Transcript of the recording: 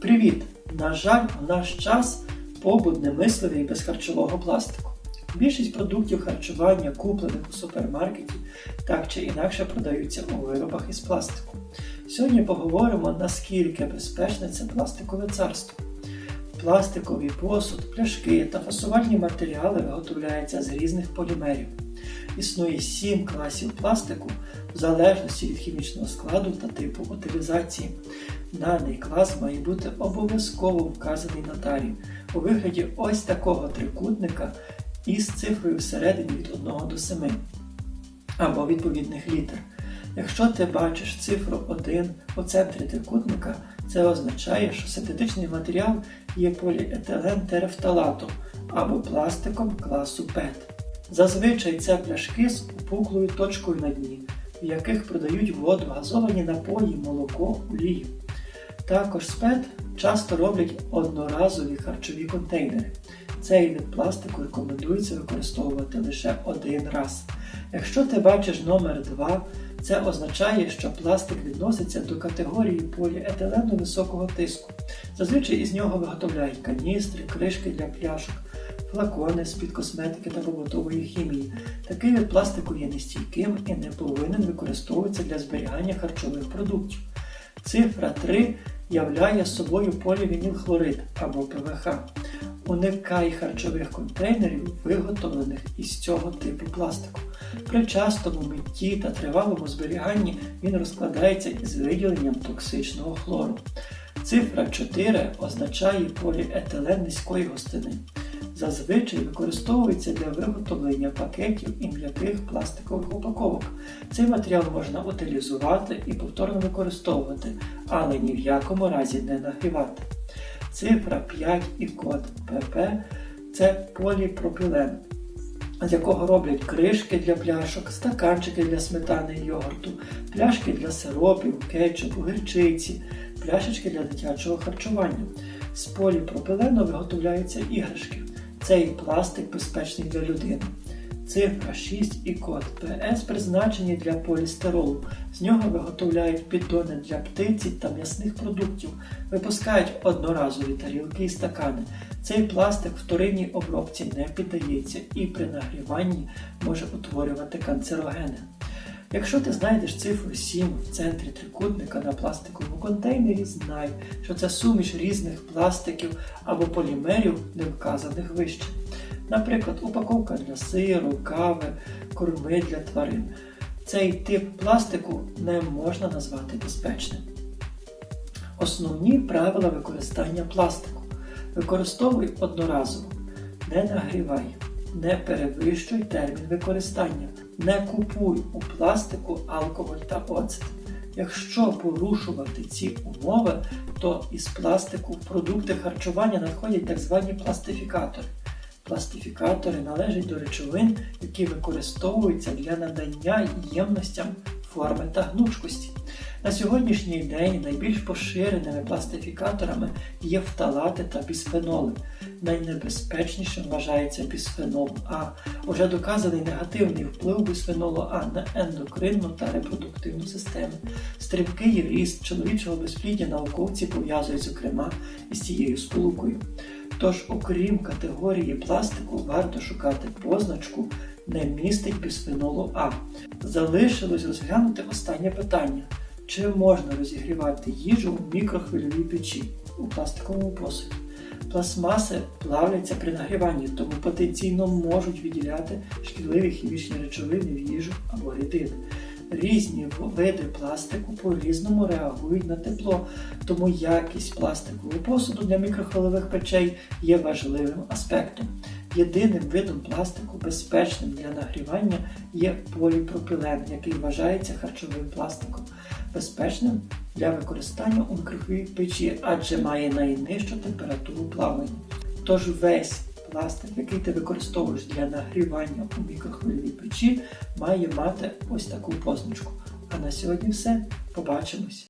Привіт! На жаль, у наш час побут немисливий без харчового пластику. Більшість продуктів харчування, куплених у супермаркеті, так чи інакше продаються у виробах із пластику. Сьогодні поговоримо, наскільки безпечне це пластикове царство. Пластиковий посуд, пляшки та фасувальні матеріали виготовляються з різних полімерів. Існує сім класів пластику в залежності від хімічного складу та типу утилізації. Даний клас має бути обов'язково вказаний на тарі у вигляді ось такого трикутника із цифрою всередині від 1 до 7 або відповідних літер. Якщо ти бачиш цифру 1 у центрі трикутника, це означає, що синтетичний матеріал є поліетилен терефталатом або пластиком класу ПЕТ. Зазвичай це пляшки з опуклою точкою на дні, в яких продають воду, газовані напої, молоко, олію. Також з ПЕТ часто роблять одноразові харчові контейнери. Цей вид пластику рекомендується використовувати лише один раз. Якщо ти бачиш номер 2, це означає, що пластик відноситься до категорії поліетилену високого тиску. Зазвичай із нього виготовляють каністри, кришки для пляшок, флакони з-під косметики та побутової хімії. Такий вид пластику є нестійким і не повинен використовуватися для зберігання харчових продуктів. Цифра 3 являє собою полівінілхлорид або ПВХ. Уникай харчових контейнерів, виготовлених із цього типу пластику. При частому митті та тривалому зберіганні він розкладається із виділенням токсичного хлору. Цифра 4 означає поліетилен низької густини. Зазвичай використовується для виготовлення пакетів і м'яких пластикових упаковок. Цей матеріал можна утилізувати і повторно використовувати, але ні в якому разі не нагрівати. Цифра 5 і код ПП це поліпропілен, з якого роблять кришки для пляшок, стаканчики для сметани і йогурту, пляшки для сиропів, кетчупу, гірчиці, пляшечки для дитячого харчування. З поліпропилену виготовляються іграшки. Цей пластик безпечний для людини. Цифра 6 і код ПС призначені для полістиролу. З нього виготовляють піддони для птиці та м'ясних продуктів, випускають одноразові тарілки і стакани. Цей пластик вторинній обробці не піддається і при нагріванні може утворювати канцерогени. Якщо ти знайдеш цифру 7 в центрі трикутника на пластиковому контейнері, знай, що це суміш різних пластиків або полімерів, не вказаних вище. Наприклад, упаковка для сиру, кави, корми для тварин. Цей тип пластику не можна назвати безпечним. Основні правила використання пластику. Використовуй одноразово, не нагрівай, не перевищуй термін використання, не купуй у пластику алкоголь та оцет. Якщо порушувати ці умови, то із пластику в продукти харчування надходять так звані пластифікатори. Пластифікатори належать до речовин, які використовуються для надання ємностям форми та гнучкості. На сьогоднішній день найбільш поширеними пластифікаторами є фталати та бісфеноли. Найнебезпечнішим вважається бісфенол А. Уже доказаний негативний вплив бісфенолу А на ендокринну та репродуктивну системи. Стрімкий ріст чоловічого безпліддя науковці пов'язують, зокрема, із цією сполукою. Тож, окрім категорії пластику, варто шукати позначку не містить бісфенолу А. Залишилось розглянути останнє питання: чи можна розігрівати їжу в мікрохвильовій печі у пластиковому посуді? Пластмаси плавляться при нагріванні, тому потенційно можуть відділяти шкідливі хімічні речовини в їжу або рідини. Різні види пластику по-різному реагують на тепло, тому якість пластикового посуду для мікрохвильових печей є важливим аспектом. Єдиним видом пластику, безпечним для нагрівання, є поліпропілен, який вважається харчовим пластиком, безпечним для використання у мікрохвильовій печі, адже має найнижчу температуру плавлення. Тож весь пластик, який ти використовуєш для нагрівання у мікрохвильовій печі, має мати ось таку позначку. А на сьогодні все. Побачимось!